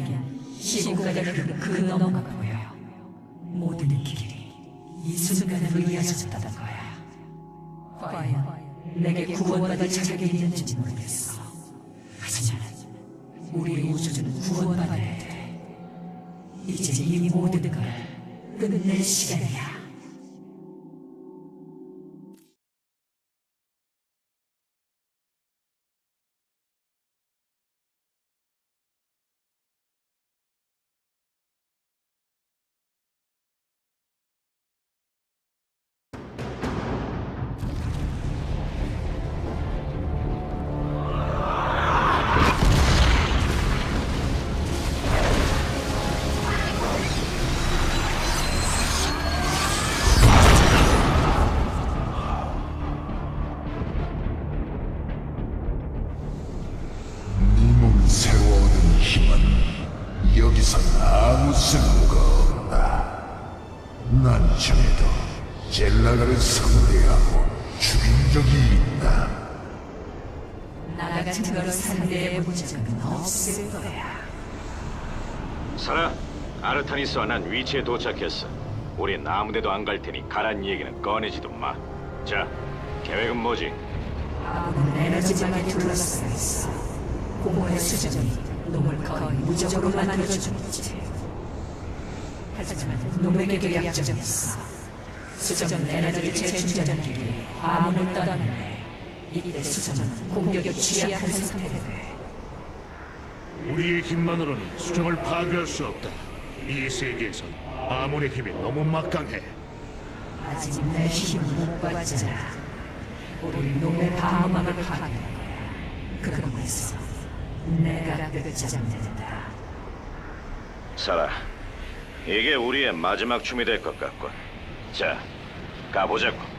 나에겐 시공간을 흐르는 그 너머가 보여요. 모든 길이 이 순간으로 이어졌다는 거야. 과연 내게 구원받을 자격이 있는지 모르겠어. 하지만 우리 우주는 구원받아야 돼. 이제 이 모든 걸 끝낼 시간이야. 나 같은 걸 상대해 본 적은 없을 거야. 사라, 아르타니스와 난 위치에 도착했어. 우린 아무데도 안 갈 테니 가란 얘기는 꺼내지도 마. 자, 계획은 뭐지? 아무는 에너지망에 둘러싸여 있어. 공허의 수정이 놈을 거의 무적으로 만들어주고 있지. 하지만 놈에게도 약점이 있어. 수정은 에너지를 재충전하기 위해 아문을 떠나는데 이때 수정은 공격에 취약한 상태가 돼. 우리의 힘만으로는 수정을 파괴할 수 없다. 이 세계에선 아몬의 힘이 너무 막강해. 아직 내 힘을 못 봤잖아. 우리 놈의 방어막을 파괴한 거야. 그러면서 내가 끝장낸다. 사라, 이게 우리의 마지막 춤이 될 것 같군. 자, 가보자고.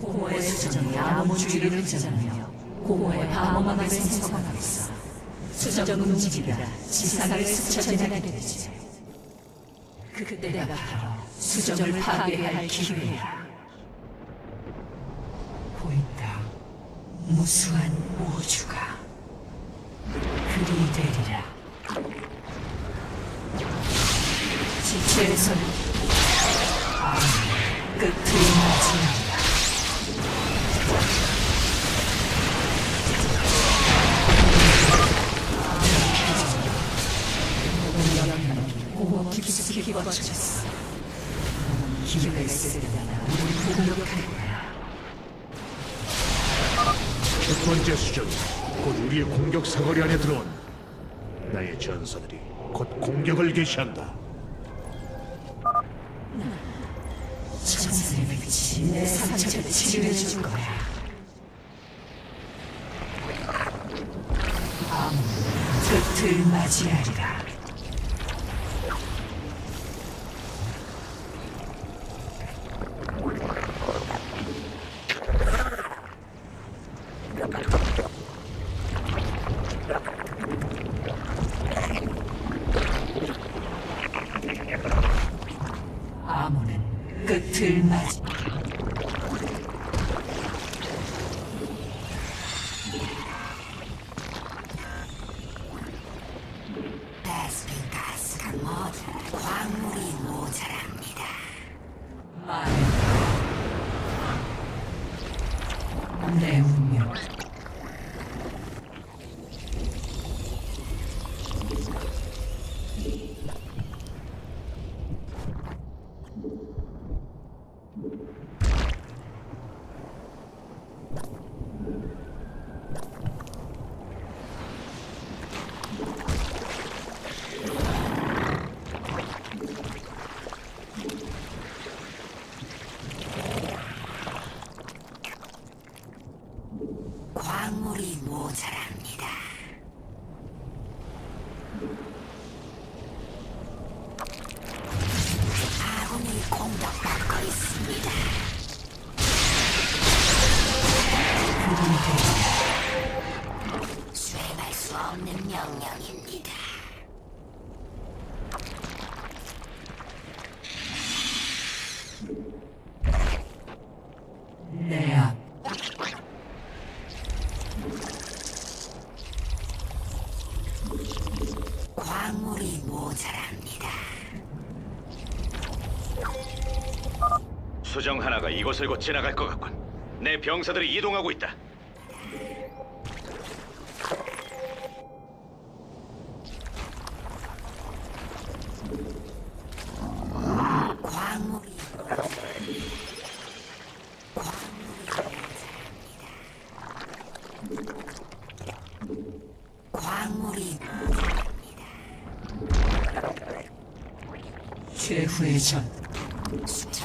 공허의 수정이 아무 주의를 휘저으며 공허의 방어막을 생성하고 있어. 수정 움직이라 지상을 스쳐 지나게 되지. 그때가 바로 수정을 파괴할 기회야. 보인다. 무수한 우주가 그리 되리라. 첫 번째 수정이 곧 우리의 공격 사거리 안에 들어온 나의 전사들이 곧 공격을 개시한다. 천사의 빛이 내 상처를 치료해 줄 거야. 아무 끝을 맞이하리라. 아무는 끝을 맞이. 베스핀 가스가 모자라 광물이 모자랍니다. 말해. 내 운명. 광물이 모자랍니다. 모자랍니다. 수정 하나가 이곳을 곧 지나갈 것 같군. 내 병사들이 이동하고 있다.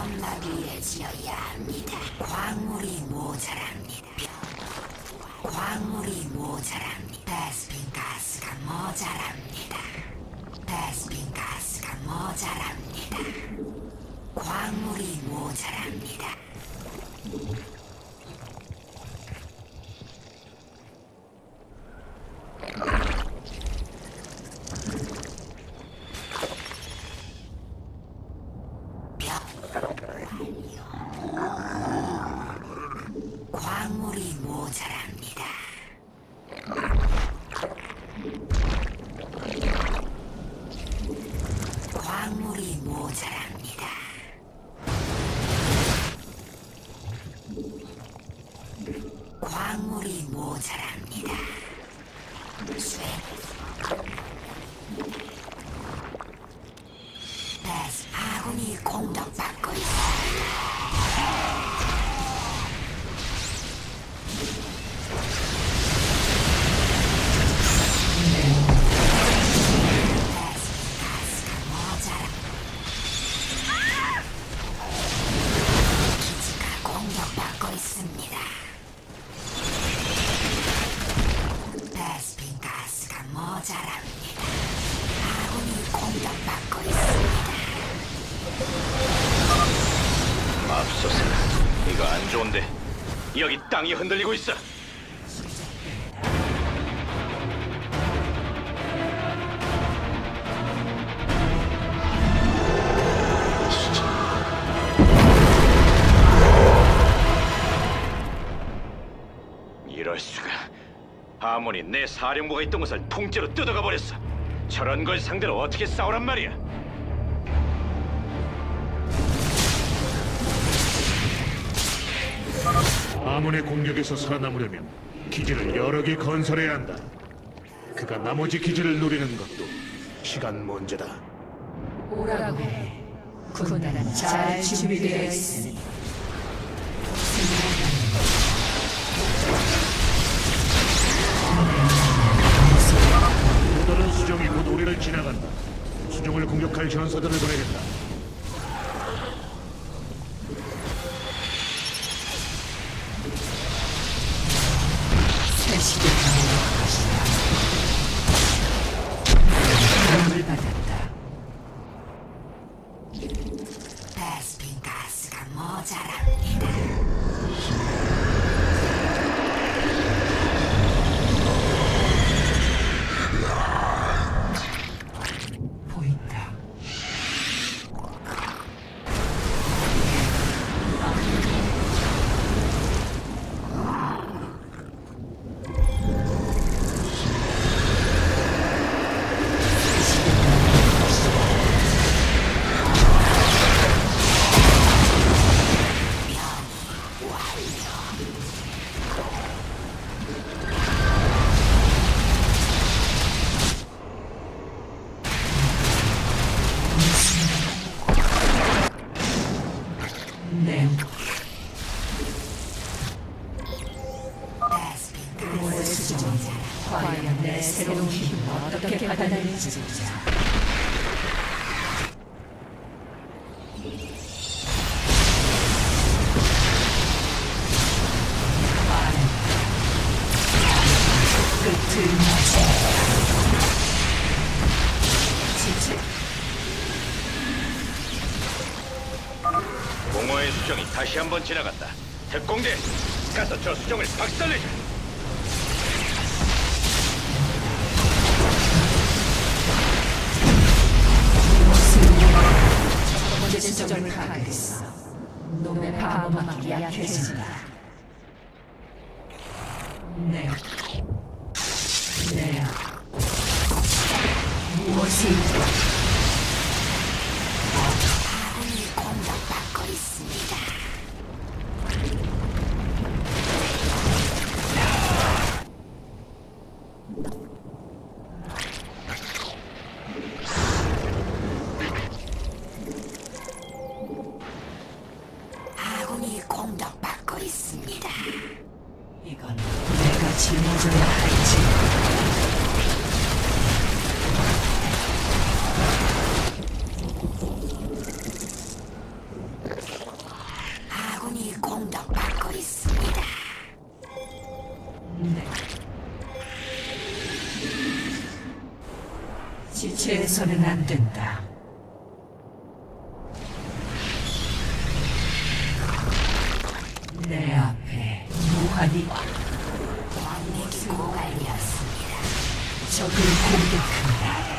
천막을 지어야 합니다. 광물이 모자랍니다. 광물이 모자랍니다. 베스핀 가스가 모자랍니다. 베스핀 가스가 모자랍니다. 광물이 모자랍니다. 흔들리고 있어. 이럴 수가. 아몬이 내 사령부가 있던 곳을 통째로 뜯어가 버렸어. 저런 걸 상대로 어떻게 싸우란 말이야? 아몬의 공격에서 살아남으려면 기지를 여러 개 건설해야 한다. 그가 나머지 기지를 노리는 것도 시간 문제다. 오라고 해. 군단은 잘 준비되어 있으니 또 다른 수정이 곧 우리를 지나간다. 수정을 공격할 전사들을 보내겠다. 과연 내 새로운 힘을 어떻게. 지체. 공허의 수정이 다시 한 번 지나갔다. 특공대, 가서 저 수정을 박살내자. 지점을 파악했어. 놈의 방어막이 약해진다. 네. 네. 무엇이 공격받고 있습니다. 이건 내가 짊어져야 할지. 적을 공격한다.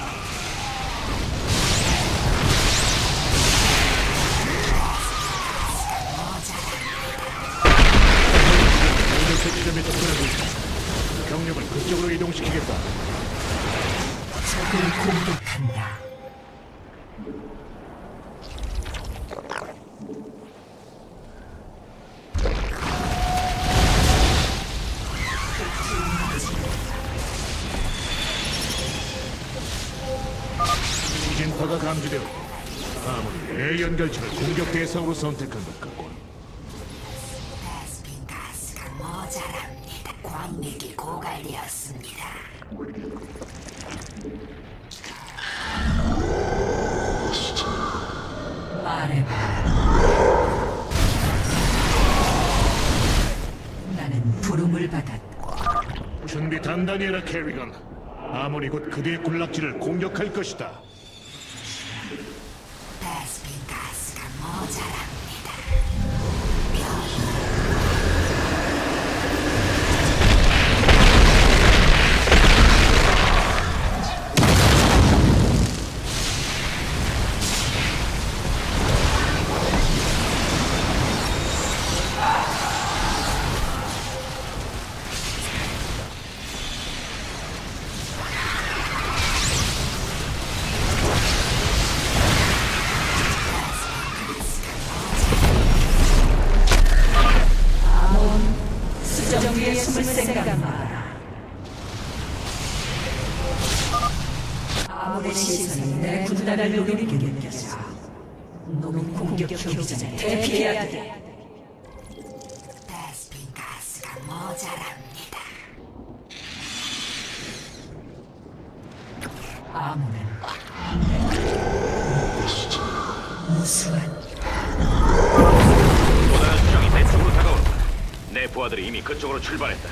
공격 지점에 접근하고 있다. 병력을 그쪽으로 이동시키겠다. 적을 공격한다. 연결체를 공격 대상으로 선택한 것 같고 베스핀 가스가 모자랍니다. 광맥이 고갈되었습니다. 말해봐. 나는 부름을 받았다. 준비 단단히 해라 캐리건 아무리 곧 그대의 군락지를 공격할 것이다 시선이 내 군단을 노리는 게 느껴져. 놈은 공격 표기 전에 대피해야 돼. 베스핀 가스가 모자랍니다. 아무는 무수한 보다는 수정이 내 쪽으로 다가온다. 내 부하들이 이미 그쪽으로 출발했다.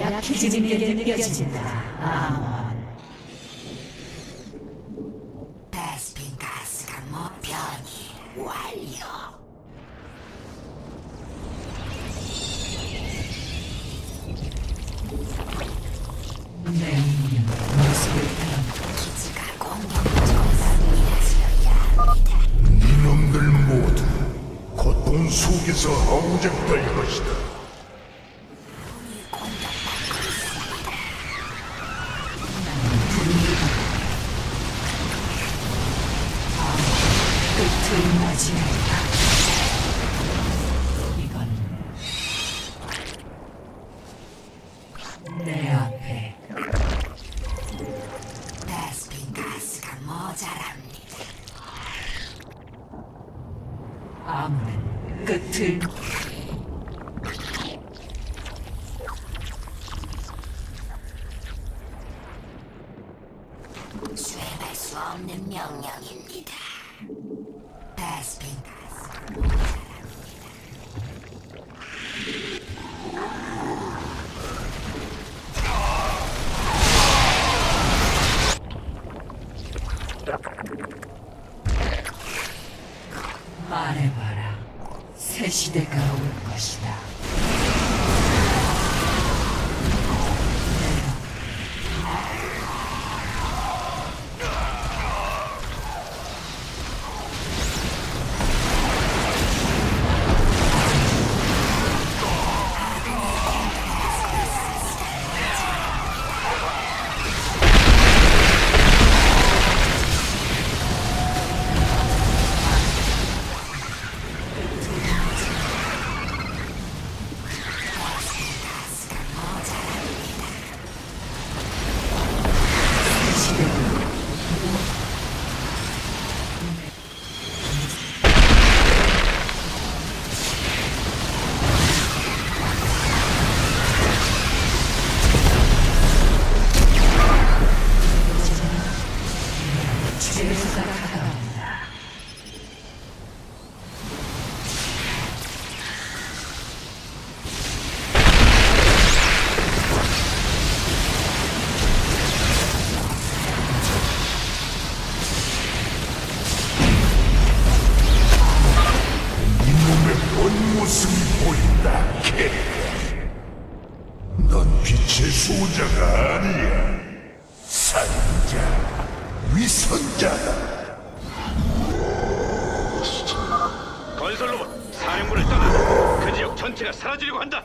약해지는 게 느껴진다. 아몬. 끝을 새 시대가 地上から。 사령부를 떠나 그 지역 전체가 사라지려고 한다.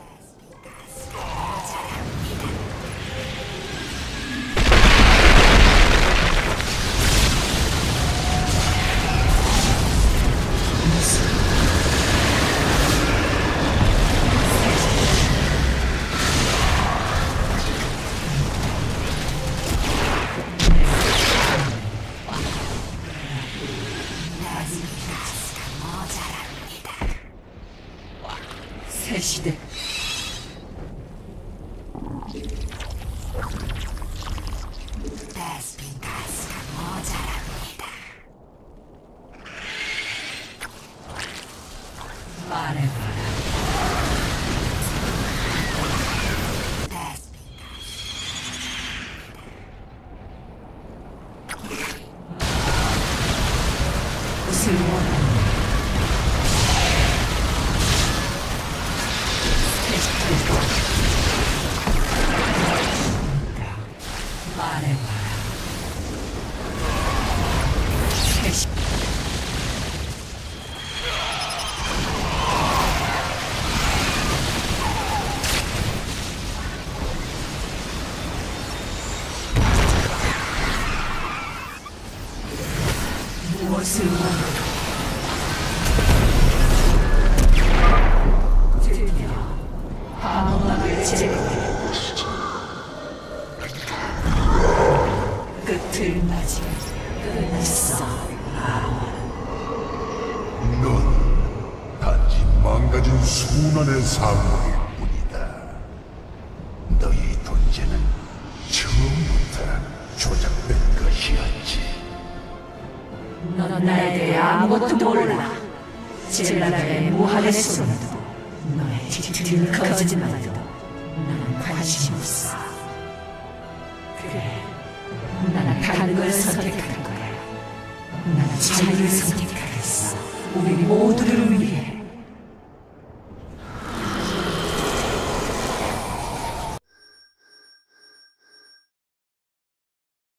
아무것도 몰라. 젤라가의 무한의 손도 너의 뒤틀린 거짓말도 나는 관심 없어. 그래 나는 다른 걸 선택할 거야. 나는 자유를 선택하겠어. 우리 모두를 위해